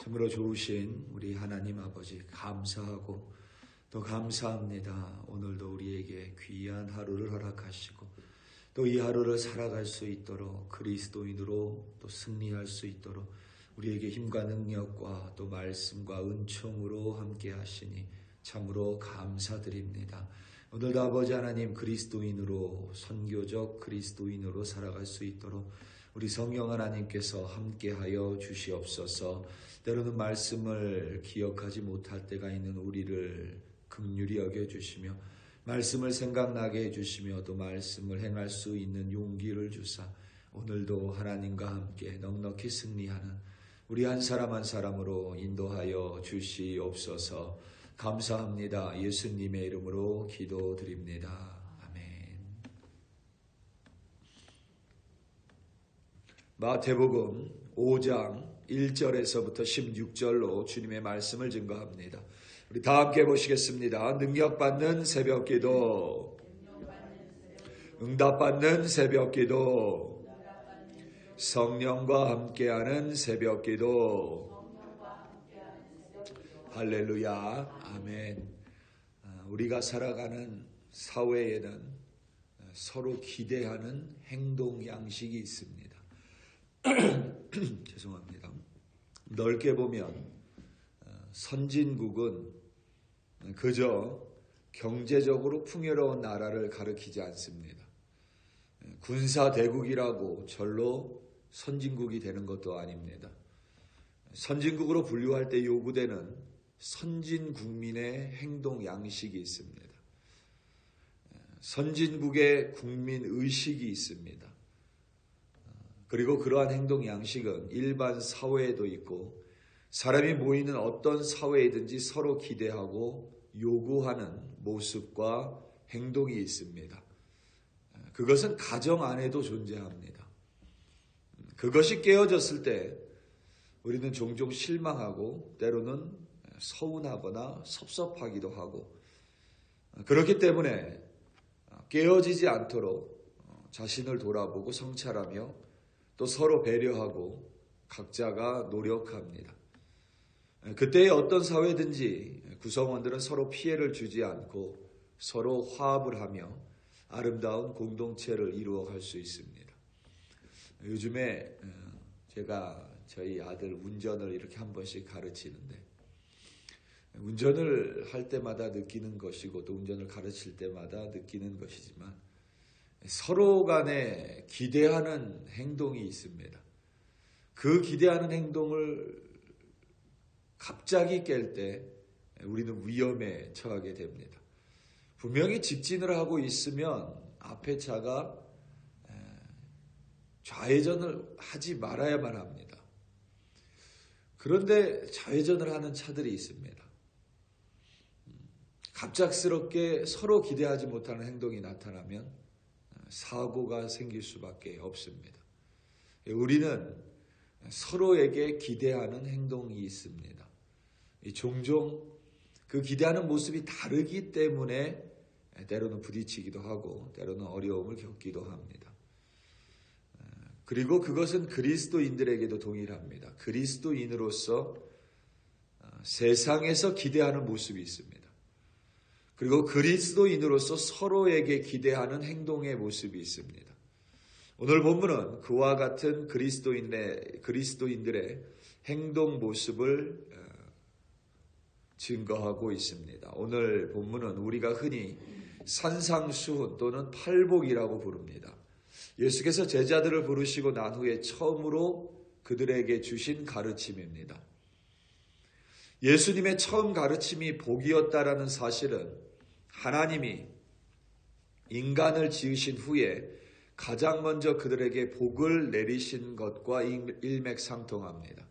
참으로 좋으신 우리 하나님 아버지 감사하고 또 감사합니다. 오늘도 우리에게 귀한 하루를 허락하시고 또 이 하루를 살아갈 수 있도록 그리스도인으로 또 승리할 수 있도록 우리에게 힘과 능력과 또 말씀과 은총으로 함께 하시니 참으로 감사드립니다. 오늘도 아버지 하나님 그리스도인으로 선교적 그리스도인으로 살아갈 수 있도록 우리 성령 하나님께서 함께하여 주시옵소서. 때로는 말씀을 기억하지 못할 때가 있는 우리를 긍휼히 여겨 주시며 말씀을 생각나게 해 주시며 또 말씀을 행할 수 있는 용기를 주사 오늘도 하나님과 함께 넉넉히 승리하는 우리 한 사람 한 사람으로 인도하여 주시옵소서. 감사합니다. 예수님의 이름으로 기도드립니다. 아멘. 마태복음 5장 1절에서부터 16절로 주님의 말씀을 증거합니다. 우리 다 함께 보시겠습니다. 능력받는 새벽 기도, 응답받는 새벽 기도, 성령과 함께하는 새벽 기도. 할렐루야. 아멘. 우리가 살아가는 사회에는 서로 기대하는 행동 양식이 있습니다. 죄송합니다. 넓게 보면 선진국은 그저 경제적으로 풍요로운 나라를 가리키지 않습니다. 군사 대국이라고 절로 선진국이 되는 것도 아닙니다. 선진국으로 분류할 때 요구되는 선진 국민의 행동 양식이 있습니다. 선진국의 국민 의식이 있습니다. 그리고 그러한 행동 양식은 일반 사회에도 있고 사람이 모이는 어떤 사회이든지 서로 기대하고 요구하는 모습과 행동이 있습니다. 그것은 가정 안에도 존재합니다. 그것이 깨어졌을 때 우리는 종종 실망하고 때로는 서운하거나 섭섭하기도 하고 그렇기 때문에 깨어지지 않도록 자신을 돌아보고 성찰하며 또 서로 배려하고 각자가 노력합니다. 그때의 어떤 사회든지 구성원들은 서로 피해를 주지 않고 서로 화합을 하며 아름다운 공동체를 이루어갈 수 있습니다. 요즘에 제가 저희 아들 운전을 이렇게 한 번씩 가르치는데 운전을 할 때마다 느끼는 것이고 또 운전을 가르칠 때마다 느끼는 것이지만 서로 간에 기대하는 행동이 있습니다. 그 기대하는 행동을 갑자기 깰 때 우리는 위험에 처하게 됩니다. 분명히 직진을 하고 있으면 앞에 차가 좌회전을 하지 말아야만 합니다. 그런데 좌회전을 하는 차들이 있습니다. 갑작스럽게 서로 기대하지 못하는 행동이 나타나면 사고가 생길 수밖에 없습니다. 우리는 서로에게 기대하는 행동이 있습니다. 종종 그 기대하는 모습이 다르기 때문에 때로는 부딪히기도 하고 때로는 어려움을 겪기도 합니다. 그리고 그것은 그리스도인들에게도 동일합니다. 그리스도인으로서 세상에서 기대하는 모습이 있습니다. 그리고 그리스도인으로서 서로에게 기대하는 행동의 모습이 있습니다. 오늘 본문은 그와 같은 그리스도인의, 그리스도인들의 행동 모습을 증거하고 있습니다. 오늘 본문은 우리가 흔히 산상수훈 또는 팔복이라고 부릅니다. 예수께서 제자들을 부르시고 난 후에 처음으로 그들에게 주신 가르침입니다. 예수님의 처음 가르침이 복이었다라는 사실은 하나님이 인간을 지으신 후에 가장 먼저 그들에게 복을 내리신 것과 일맥상통합니다.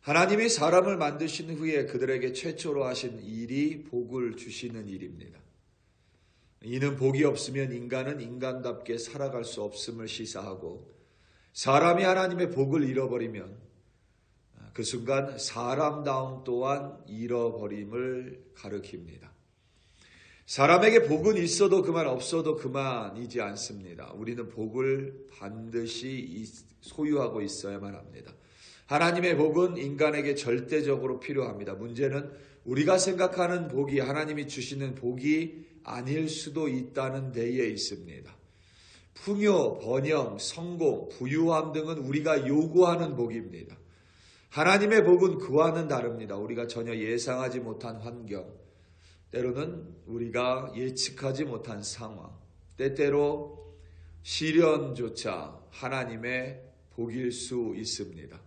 하나님이 사람을 만드신 후에 그들에게 최초로 하신 일이 복을 주시는 일입니다. 이는 복이 없으면 인간은 인간답게 살아갈 수 없음을 시사하고 사람이 하나님의 복을 잃어버리면 그 순간 사람다움 또한 잃어버림을 가르킵니다. 사람에게 복은 있어도 그만 없어도 그만이지 않습니다. 우리는 복을 반드시 소유하고 있어야만 합니다. 하나님의 복은 인간에게 절대적으로 필요합니다. 문제는 우리가 생각하는 복이 하나님이 주시는 복이 아닐 수도 있다는 데에 있습니다. 풍요, 번영, 성공, 부유함 등은 우리가 요구하는 복입니다. 하나님의 복은 그와는 다릅니다. 우리가 전혀 예상하지 못한 환경, 때로는 우리가 예측하지 못한 상황, 때때로 시련조차 하나님의 복일 수 있습니다.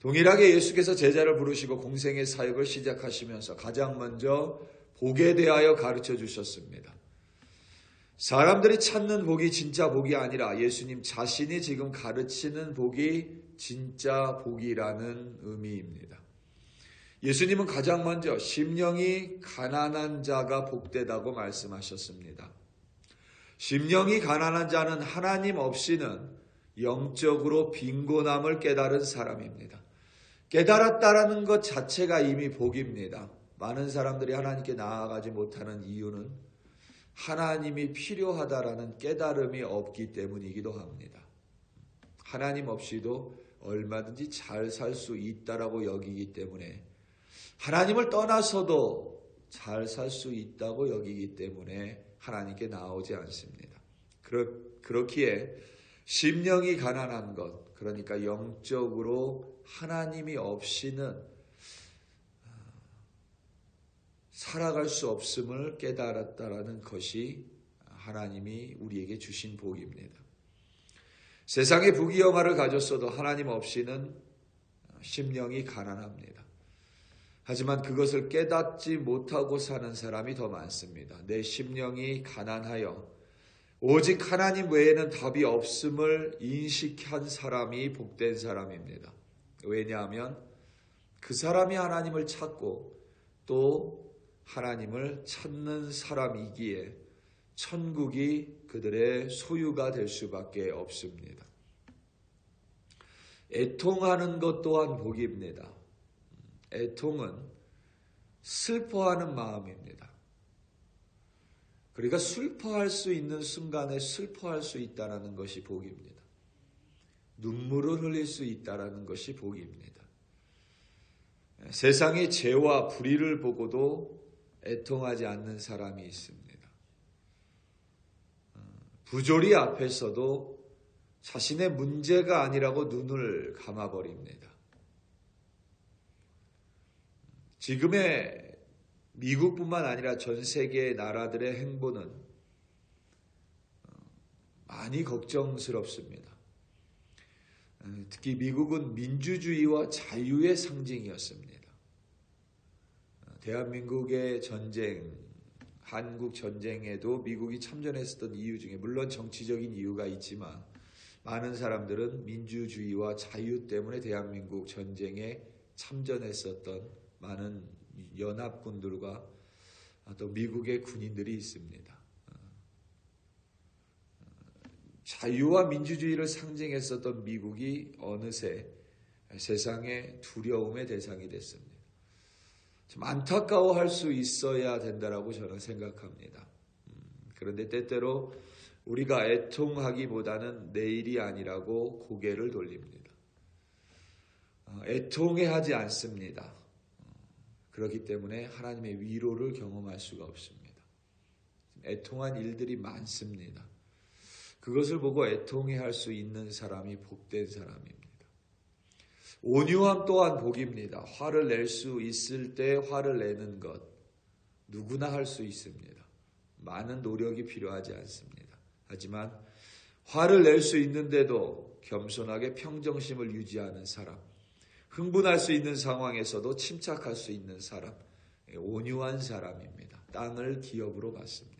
동일하게 예수께서 제자를 부르시고 공생의 사역을 시작하시면서 가장 먼저 복에 대하여 가르쳐 주셨습니다. 사람들이 찾는 복이 진짜 복이 아니라 예수님 자신이 지금 가르치는 복이 진짜 복이라는 의미입니다. 예수님은 가장 먼저 심령이 가난한 자가 복되다고 말씀하셨습니다. 심령이 가난한 자는 하나님 없이는 영적으로 빈곤함을 깨달은 사람입니다. 깨달았다라는 것 자체가 이미 복입니다. 많은 사람들이 하나님께 나아가지 못하는 이유는 하나님이 필요하다라는 깨달음이 없기 때문이기도 합니다. 하나님 없이도 얼마든지 잘 살 수 있다라고 여기기 때문에 하나님을 떠나서도 잘 살 수 있다고 여기기 때문에 하나님께 나오지 않습니다. 그렇, 그렇기에 심령이 가난한 것, 그러니까 영적으로 하나님이 없이는 살아갈 수 없음을 깨달았다라는 것이 하나님이 우리에게 주신 복입니다. 세상에 부귀영화를 가졌어도 하나님 없이는 심령이 가난합니다. 하지만 그것을 깨닫지 못하고 사는 사람이 더 많습니다. 내 심령이 가난하여 오직 하나님 외에는 답이 없음을 인식한 사람이 복된 사람입니다. 왜냐하면 그 사람이 하나님을 찾고 또 하나님을 찾는 사람이기에 천국이 그들의 소유가 될 수밖에 없습니다. 애통하는 것 또한 복입니다. 애통은 슬퍼하는 마음입니다. 그러니까 슬퍼할 수 있는 순간에 슬퍼할 수 있다는 것이 복입니다. 눈물을 흘릴 수 있다는 것이 복입니다. 세상의 죄와 불의를 보고도 애통하지 않는 사람이 있습니다. 어, 부조리 앞에서도 자신의 문제가 아니라고 눈을 감아버립니다. 지금의 미국뿐만 아니라 전 세계 나라들의 행보는 어, 많이 걱정스럽습니다. 어, 특히 미국은 민주주의와 자유의 상징이었습니다. 대한민국의 전쟁, 한국 전쟁에도 미국이 참전했었던 이유 중에 물론 정치적인 이유가 있지만 많은 사람들은 민주주의와 자유 때문에 대한민국 전쟁에 참전했었던 많은 연합군들과 또 미국의 군인들이 있습니다. 자유와 민주주의를 상징했었던 미국이 어느새 세상의 두려움의 대상이 됐습니다. 좀 안타까워할 수 있어야 된다라고 저는 생각합니다. 음, 그런데 때때로 우리가 애통하기보다는 내일이 아니라고 고개를 돌립니다. 어, 애통해 하지 않습니다. 어, 그렇기 때문에 하나님의 위로를 경험할 수가 없습니다. 애통한 일들이 많습니다. 그것을 보고 애통해 할 수 있는 사람이 복된 사람입니다. 온유함 또한 복입니다. 화를 낼 수 있을 때 화를 내는 것 누구나 할 수 있습니다. 많은 노력이 필요하지 않습니다. 하지만 화를 낼 수 있는데도 겸손하게 평정심을 유지하는 사람, 흥분할 수 있는 상황에서도 침착할 수 있는 사람, 온유한 사람입니다. 땅을 기업으로 받습니다.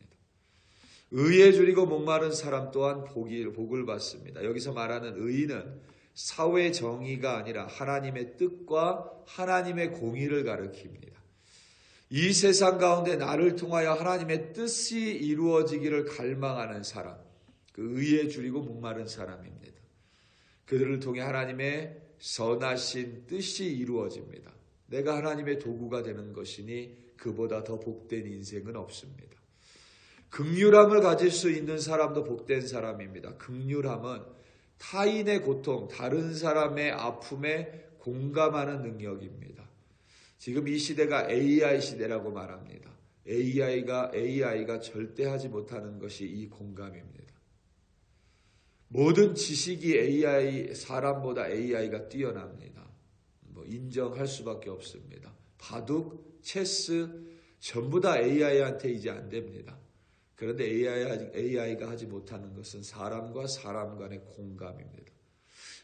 의에 줄이고 목마른 사람 또한 복을, 복을 받습니다. 여기서 말하는 의는 사회 정의가 아니라 하나님의 뜻과 하나님의 공의를 가르킵니다. 이 세상 가운데 나를 통하여 하나님의 뜻이 이루어지기를 갈망하는 사람, 그 의에 줄이고 목마른 사람입니다. 그들을 통해 하나님의 선하신 뜻이 이루어집니다. 내가 하나님의 도구가 되는 것이니 그보다 더 복된 인생은 없습니다. 극률함을 가질 수 있는 사람도 복된 사람입니다. 극률함은 타인의 고통, 다른 사람의 아픔에 공감하는 능력입니다. 지금 이 시대가 AI 시대라고 말합니다. AI가 AI가 절대 하지 못하는 것이 이 공감입니다. 모든 지식이 AI 사람보다 AI가 뛰어납니다. 뭐 인정할 수밖에 없습니다. 바둑, 체스 전부 다 AI한테 이제 안 됩니다. 그런데 AI, AI가 하지 못하는 것은 사람과 사람 간의 공감입니다.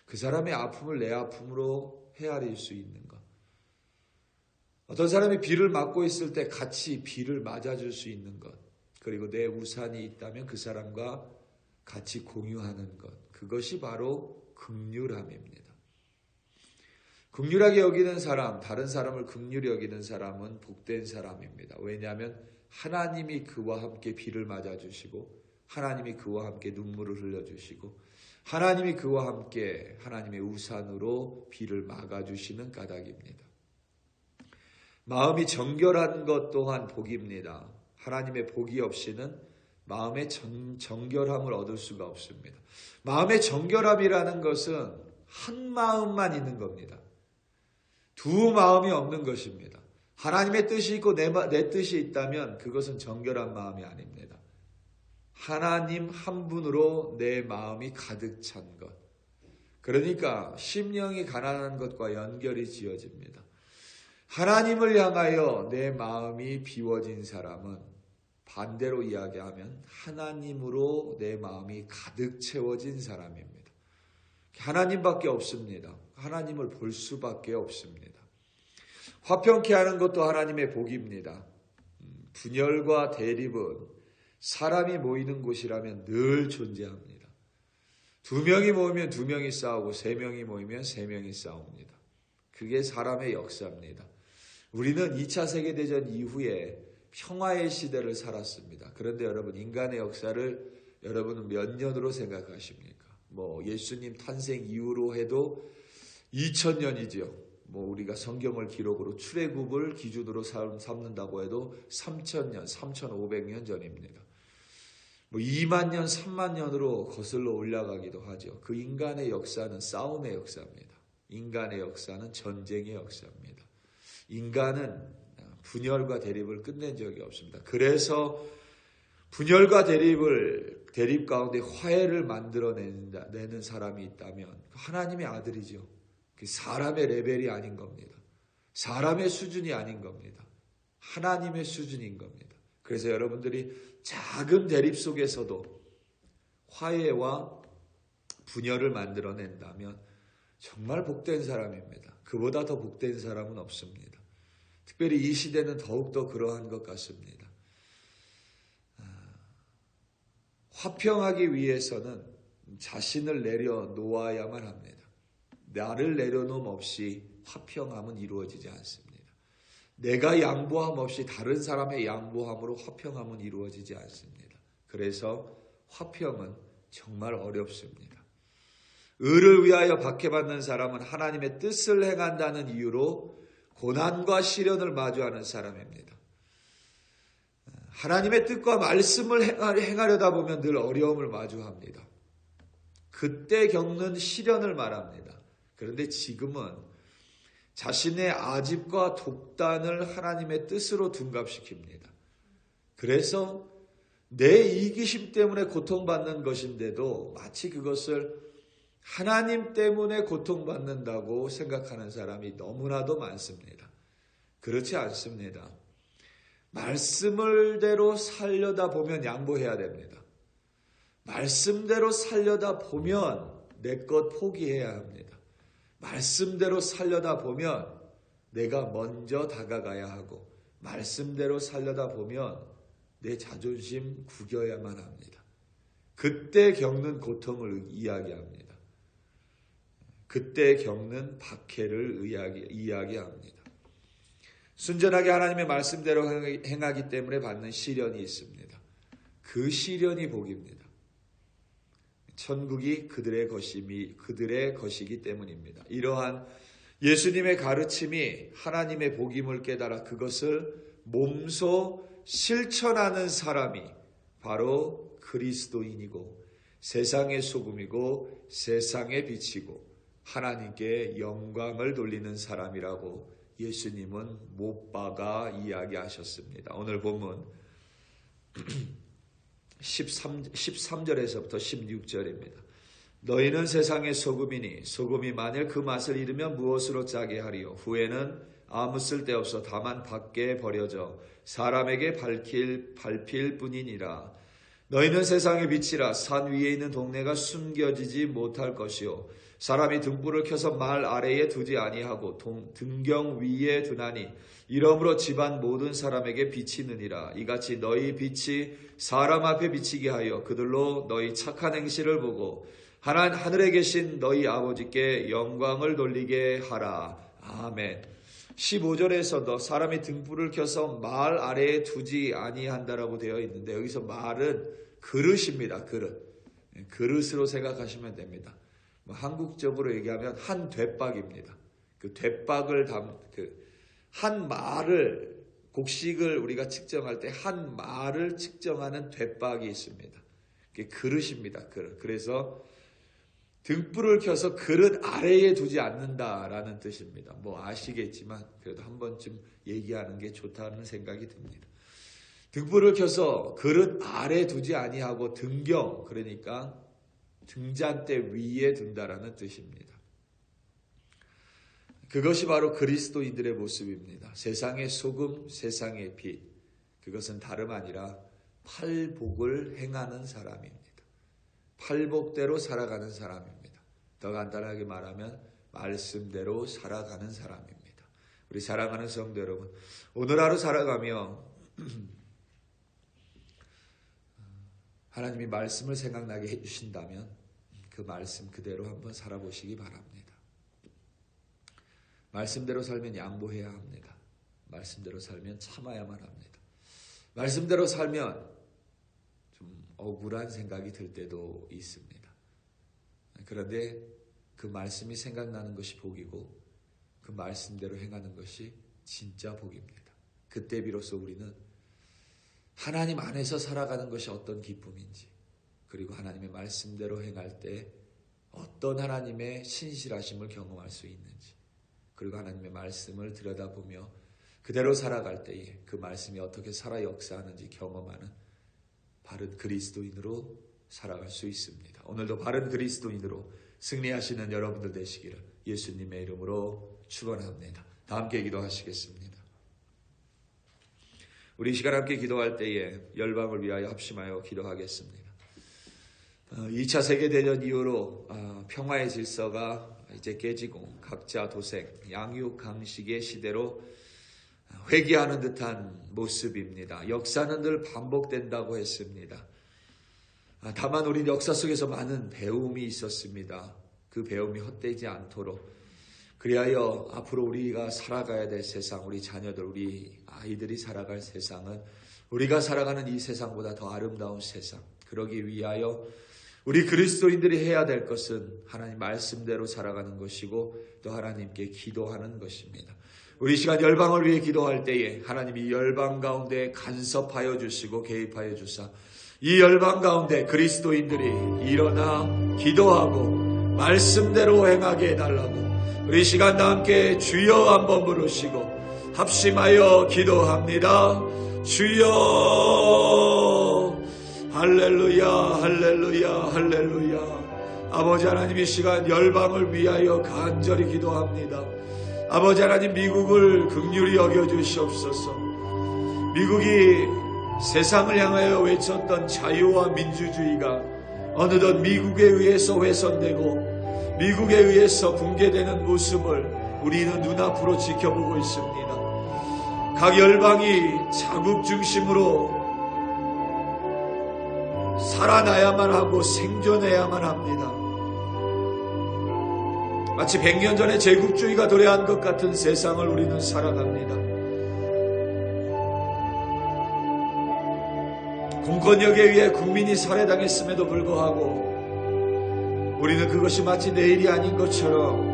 그 사람의 아픔을 내 아픔으로 헤아릴 수 있는 것. 어떤 사람이 비를 맞고 있을 때 같이 비를 맞아줄 수 있는 것. 그리고 내 우산이 있다면 그 사람과 같이 공유하는 것. 그것이 바로 극률함입니다. 극률하게 여기는 사람, 다른 사람을 극률히 여기는 사람은 복된 사람입니다. 왜냐하면 하나님이 그와 함께 비를 맞아주시고, 하나님이 그와 함께 눈물을 흘려주시고, 하나님이 그와 함께 하나님의 우산으로 비를 막아주시는 까닭입니다. 마음이 정결한 것 또한 복입니다. 하나님의 복이 없이는 마음의 정, 정결함을 얻을 수가 없습니다. 마음의 정결함이라는 것은 한 마음만 있는 겁니다. 두 마음이 없는 것입니다. 하나님의 뜻이 있고 내, 내 뜻이 있다면 그것은 정결한 마음이 아닙니다. 하나님 한 분으로 내 마음이 가득 찬 것. 그러니까 심령이 가난한 것과 연결이 지어집니다. 하나님을 향하여 내 마음이 비워진 사람은 반대로 이야기하면 하나님으로 내 마음이 가득 채워진 사람입니다. 하나님밖에 없습니다. 하나님을 볼 수밖에 없습니다. 화평케 하는 것도 하나님의 복입니다. 음, 분열과 대립은 사람이 모이는 곳이라면 늘 존재합니다. 두 명이 모이면 두 명이 싸우고 세 명이 모이면 세 명이 싸웁니다. 그게 사람의 역사입니다. 우리는 2차 세계대전 이후에 평화의 시대를 살았습니다. 그런데 여러분, 인간의 역사를 여러분은 몇 년으로 생각하십니까? 뭐, 예수님 탄생 이후로 해도 2000년이지요. 뭐, 우리가 성경을 기록으로 출애굽을 기준으로 삼는다고 해도 3000년, 3500년 전입니다. 뭐 2만 년, 3만 년으로 거슬러 올라가기도 하죠. 그 인간의 역사는 싸움의 역사입니다. 인간의 역사는 전쟁의 역사입니다. 인간은 분열과 대립을 끝낸 적이 없습니다. 그래서 분열과 대립을 대립 가운데 화해를 만들어내는 사람이 있다면 하나님의 아들이죠. 그 사람의 레벨이 아닌 겁니다. 사람의 수준이 아닌 겁니다. 하나님의 수준인 겁니다. 그래서 여러분들이 작은 대립 속에서도 화해와 분열을 만들어낸다면 정말 복된 사람입니다. 그보다 더 복된 사람은 없습니다. 특별히 이 시대는 더욱더 그러한 것 같습니다. 아, 화평하기 위해서는 자신을 내려놓아야만 합니다. 나를 내려놓음 없이 화평함은 이루어지지 않습니다. 내가 양보함 없이 다른 사람의 양보함으로 화평함은 이루어지지 않습니다. 그래서 화평은 정말 어렵습니다. 의를 위하여 박해받는 사람은 하나님의 뜻을 행한다는 이유로 고난과 시련을 마주하는 사람입니다. 하나님의 뜻과 말씀을 행하려다 보면 늘 어려움을 마주합니다. 그때 겪는 시련을 말합니다. 그런데 지금은 자신의 아집과 독단을 하나님의 뜻으로 둔갑시킵니다. 그래서 내 이기심 때문에 고통받는 것인데도 마치 그것을 하나님 때문에 고통받는다고 생각하는 사람이 너무나도 많습니다. 그렇지 않습니다. 말씀을대로 살려다 보면 양보해야 됩니다. 말씀대로 살려다 보면 내 것 포기해야 합니다. 말씀대로 살려다 보면 내가 먼저 다가가야 하고 말씀대로 살려다 보면 내 자존심 구겨야만 합니다. 그때 겪는 고통을 이야기합니다. 그때 겪는 박해를 이야기합니다. 순전하게 하나님의 말씀대로 행하기 때문에 받는 시련이 있습니다. 그 시련이 복입니다. 천국이 그들의 것임이 그들의 것이기 때문입니다. 이러한 예수님의 가르침이 하나님의 복임을 깨달아 그것을 몸소 실천하는 사람이 바로 그리스도인이고 세상의 소금이고 세상의 빛이고 하나님께 영광을 돌리는 사람이라고 예수님은 못 박아 이야기하셨습니다. 오늘 본문 13, 13절에서부터 16절입니다. 너희는 세상의 소금이니 소금이 만일 그 맛을 잃으면 무엇으로 짜게 하리요 후에는 아무 쓸데없어 다만 밖에 버려져 사람에게 밝힐 밟힐 뿐이니라 너희는 세상의 빛이라 산 위에 있는 동네가 숨겨지지 못할 것이요 사람이 등불을 켜서 말 아래에 두지 아니하고 동, 등경 위에 두나니 이러므로 집안 모든 사람에게 비치느니라 이같이 너희 빛이 사람 앞에 비치게 하여 그들로 너희 착한 행실을 보고 하나 하늘에 계신 너희 아버지께 영광을 돌리게 하라 아멘 15절에서도 사람이 등불을 켜서 말 아래에 두지 아니한다라고 되어 있는데 여기서 말은 그릇입니다. 그릇. 그릇으로 생각하시면 됩니다. 뭐 한국적으로 얘기하면 한 되박입니다. 그 되박을 담, 그, 한 말을, 곡식을 우리가 측정할 때 한 말을 측정하는 되박이 있습니다. 그게 그릇입니다. 그릇. 그래서 등불을 켜서 그릇 아래에 두지 않는다라는 뜻입니다. 뭐 아시겠지만 그래도 한 번쯤 얘기하는 게 좋다는 생각이 듭니다. 등불을 켜서 그릇 아래 두지 아니하고 등경 그러니까 등잔대 위에 둔다라는 뜻입니다. 그것이 바로 그리스도인들의 모습입니다. 세상의 소금, 세상의 빛. 그것은 다름 아니라 팔복을 행하는 사람입니다. 팔복대로 살아가는 사람입니다. 더 간단하게 말하면 말씀대로 살아가는 사람입니다. 우리 사랑하는 성도 여러분, 오늘 하루 살아가며 하나님이 말씀을 생각나게 해주신다면 그 말씀 그대로 한번 살아보시기 바랍니다. 말씀대로 살면 양보해야 합니다. 말씀대로 살면 참아야만 합니다. 말씀대로 살면 억울한 생각이 들 때도 있습니다. 그런데 그 말씀이 생각나는 것이 복이고 그 말씀대로 행하는 것이 진짜 복입니다. 그때 비로소 우리는 하나님 안에서 살아가는 것이 어떤 기쁨인지 그리고 하나님의 말씀대로 행할 때 어떤 하나님의 신실하심을 경험할 수 있는지 그리고 하나님의 말씀을 들여다보며 그대로 살아갈 때에 그 말씀이 어떻게 살아 역사하는지 경험하는 바른 그리스도인으로 살아갈 수 있습니다. 오늘도 바른 그리스도인으로 승리하시는 여러분들 되시기를 예수님의 이름으로 축원합니다. 다 함께 기도하시겠습니다. 우리 시간 함께 기도할 때에 열방을 위하여 합심하여 기도하겠습니다. 2차 어, 세계대전 이후로 어, 평화의 질서가 이제 깨지고 각자 도생, 양육, 강식의 시대로 회귀하는 듯한 모습입니다. 역사는 늘 반복된다고 했습니다. 아, 다만 우리 역사 속에서 많은 배움이 있었습니다. 그 배움이 헛되지 않도록 그리하여 앞으로 우리가 살아가야 될 세상, 우리 자녀들, 우리 아이들이 살아갈 세상은 우리가 살아가는 이 세상보다 더 아름다운 세상. 그러기 위하여 우리 그리스도인들이 해야 될 것은 하나님 말씀대로 살아가는 것이고 또 하나님께 기도하는 것입니다. 우리 시간 열방을 위해 기도할 때에 하나님이 열방 가운데 간섭하여 주시고 개입하여 주사 이 열방 가운데 그리스도인들이 일어나 기도하고 말씀대로 행하게 해달라고 우리 시간 다 함께 주여 한번 부르시고 합심하여 기도합니다. 주여 할렐루야 할렐루야 할렐루야 아버지 하나님 이 시간 열방을 위하여 간절히 기도합니다. 아버지 하나님 미국을 극률히 여겨 주시옵소서. 미국이 세상을 향하여 외쳤던 자유와 민주주의가 어느덧 미국에 의해서 훼손되고 미국에 의해서 붕괴되는 모습을 우리는 눈앞으로 지켜보고 있습니다. 각 열방이 자국 중심으로 살아나야만 하고 생존해야만 합니다. 마치 100년 전에 제국주의가 도래한 것 같은 세상을 우리는 살아갑니다. 공권력에 의해 국민이 살해당했음에도 불구하고 우리는 그것이 마치 내일이 아닌 것처럼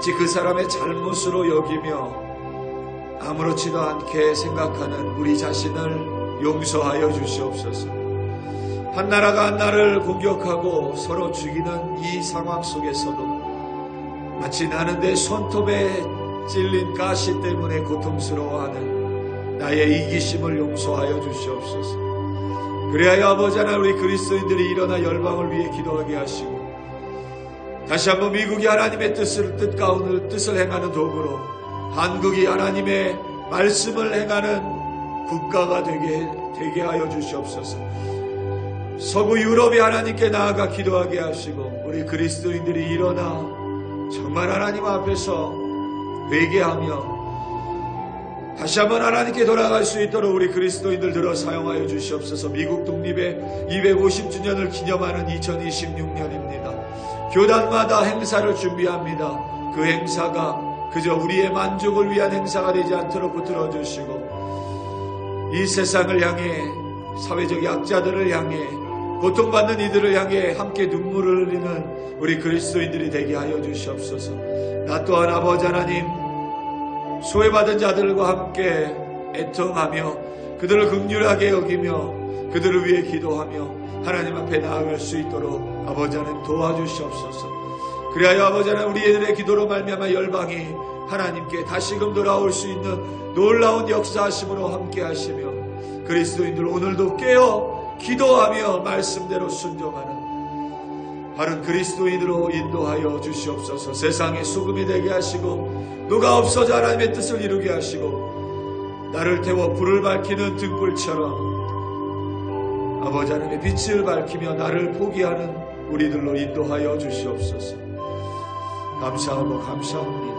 마치 그 사람의 잘못으로 여기며 아무렇지도 않게 생각하는 우리 자신을 용서하여 주시옵소서. 한 나라가 한 나라를 공격하고 서로 죽이는 이 상황 속에서도 마치 나는 내 손톱에 찔린 가시 때문에 고통스러워하는 나의 이기심을 용서하여 주시옵소서. 그래야 아버지 하나님 우리 그리스도인들이 일어나 열방을 위해 기도하게 하시고 다시 한번 미국이 하나님의 뜻을 뜻 가운데 뜻을 행하는 도구로 한국이 하나님의 말씀을 행하는 국가가 되게 되게 하여 주시옵소서. 서구 유럽이 하나님께 나아가 기도하게 하시고 우리 그리스도인들이 일어나 정말 하나님 앞에서 회개하며 다시 한번 하나님께 돌아갈 수 있도록 우리 그리스도인들 들어 사용하여 주시옵소서 미국 독립의 250주년을 기념하는 2026년입니다. 교단마다 행사를 준비합니다. 그 행사가 그저 우리의 만족을 위한 행사가 되지 않도록 붙들어 주시고 이 세상을 향해 사회적 약자들을 향해 고통받는 이들을 향해 함께 눈물을 흘리는 우리 그리스도인들이 되게 하여 주시옵소서. 나 또한 아버지 하나님 소외받은 자들과 함께 애통하며 그들을 극률하게 여기며 그들을 위해 기도하며 하나님 앞에 나아갈 수 있도록 아버지 하나님 도와주시옵소서. 그리하여 아버지 하나님 우리 애들의 기도로 말미암아 열방이 하나님께 다시금 돌아올 수 있는 놀라운 역사하심으로 함께 하시며 그리스도인들 오늘도 깨어 기도하며 말씀대로 순종하는 바른 그리스도인으로 인도하여 주시옵소서 세상의 수금이 되게 하시고 누가 없어져 하나님의 뜻을 이루게 하시고 나를 태워 불을 밝히는 등불처럼 아버지 하나님의 빛을 밝히며 나를 포기하는 우리들로 인도하여 주시옵소서. 감사하고 감사합니다